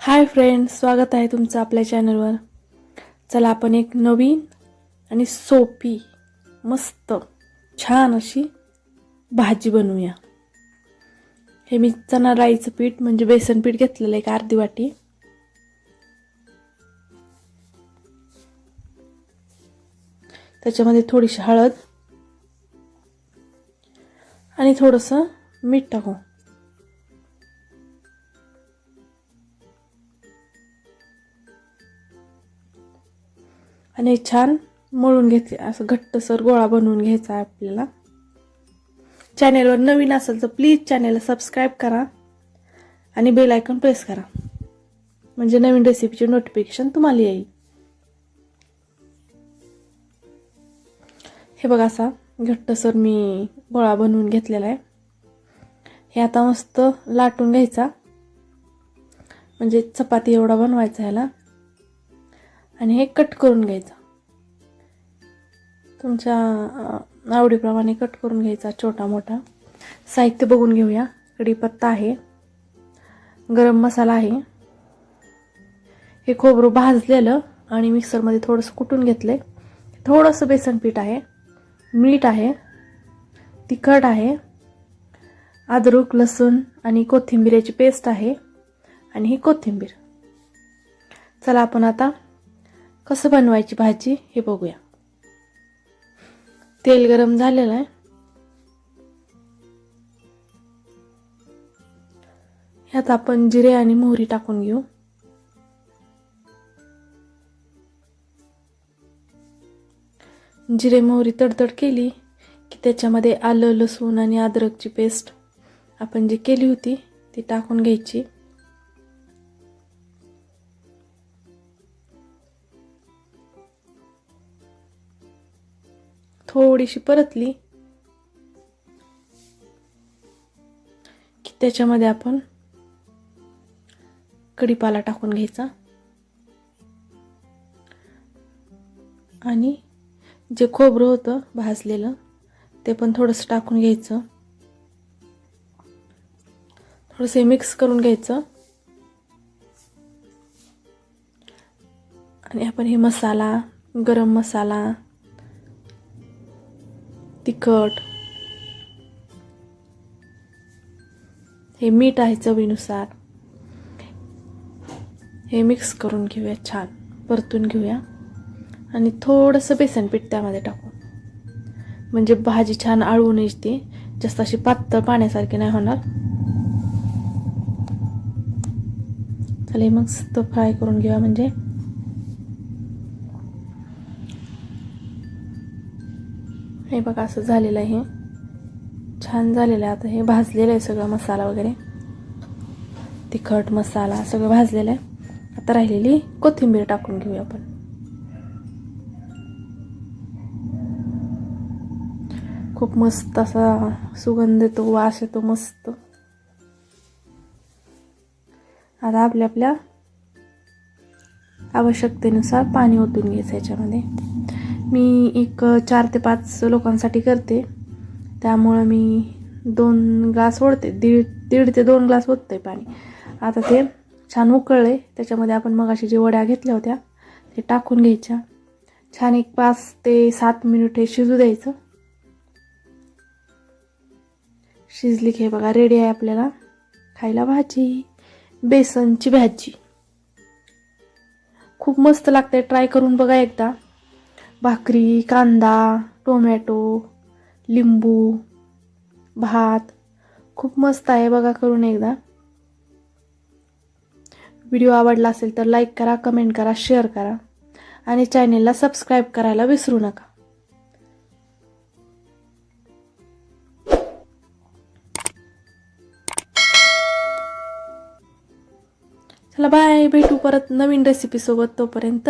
Hi friend स्वागत आहे तुमचं आपल्या चॅनलवर. चला आपण एक नवीन आणि सोपी मस्त छान अशी भाजी बनवूया. हे मी चणा राईचं पीठ म्हणजे बेसन पीठ घेतलेलं एक अर्धी वाटी. त्याच्यामध्ये थोडीशी हळद आणि थोडंसं मीठ टाकू. आणि छान मळून घेतले. असं घट्टसर गोळा बनवून घ्यायचा आहे आपल्याला. चॅनेलवर नवीन असेल तर प्लीज चॅनेलला सबस्क्राईब करा. आणि बेल आयकॉन प्रेस करा. म्हणजे नवीन रेसिपीचे नोटिफिकेशन तुम्हाला येईल. हे बघा असा घट्टसर मी गोळा बनवून घेतलेला आहे. हे आता मस्त लाटून घ्यायचा. म्हणजे चपाती एवढा बनवायचा ह्याला. आणि हे कट करून घ्यायचं. तुमच्या आवडीप्रमाणे कट करून घ्यायचा छोटा मोठा. साहित्य बघून घेऊया. कढीपत्ता आहे. गरम मसाला आहे. हे खोबरं भाजलेलं आणि मिक्सरमध्ये थोडंसं कुटून घेतलं आहे थोडंसं बेसन पीठ आहे. मीठ आहे. तिखट आहे. अद्रक लसूण आणि कोथिंबिरीची पेस्ट आहे आणि ही कोथिंबीर. चला आपण आता कसं बनवायची भाजी हे बघूया. तेल गरम झालेलं आहे. ह्यात आपण जिरे आणि मोहरी टाकून घेऊ. जिरे मोहरी तडतड केली की त्याच्यामध्ये आलं लसूण आणि अद्रकची पेस्ट आपण जी केली होती ती टाकून घ्यायची. थोडीशी परतली की त्याच्यामध्ये आपण कढीपाला टाकून घ्यायचा. आणि जे खोबरं होतं भाजलेलं ते पण थोडंसं टाकून घ्यायचं. थोडंसं मिक्स करून घ्यायचं. आणि आपण हे मसाला गरम मसाला तिखट हे मीठ आहे चवीनुसार हे मिक्स करून घेऊया छान परतून घेऊया. आणि थोडंसं बेसन पीठ त्यामध्ये टाकू म्हणजे भाजी छान आळवून येते जास्त अशी पातळ पाण्यासारखी नाही होणार. चला मग मस्त फ्राय करून घेऊया म्हणजे. हे बघा असं झालेलं आहे. छान झालेलं आहे. आता हे भाजलेलं आहे सगळं मसाला वगैरे. तिखट मसाला सगळं भाजलेलं आहे. आता राहिलेली कोथिंबीर टाकून घेऊया आपण. खूप मस्त असा सुगंध येतो वास येतो मस्त. आता आपल्या आपल्या आवश्यकतेनुसार पाणी ओतून घ्यायचं याच्यामध्ये. मी एक चार ते पाच लोकांसाठी करते. त्यामुळं मी दोन ग्लास ओढते. दीड दीड ते दोन ग्लास ओतते पाणी. आता ते छान उकळले. त्याच्यामध्ये आपण मग अशी जे वड्या घेतल्या होत्या ते टाकून घ्यायच्या. छान एक पाच ते सात मिनिटे शिजू द्यायचं. शिजली की हे बघा रेडी आहे आपल्याला खायला भाजी. बेसनची भाजी. खूप मस्त लागते ट्राय करून बघा एकदा. भाकरी कांदा टोमॅटो लिंबू भात. खूप मस्त आहे बघा करून एकदा. व्हिडिओ आवडला असेल तर लाईक करा कमेंट करा शेअर करा. आणि चॅनेलला सबस्क्राईब करायला विसरू नका. चला बाय भेटू परत नवीन रेसिपीसोबत तोपर्यंत.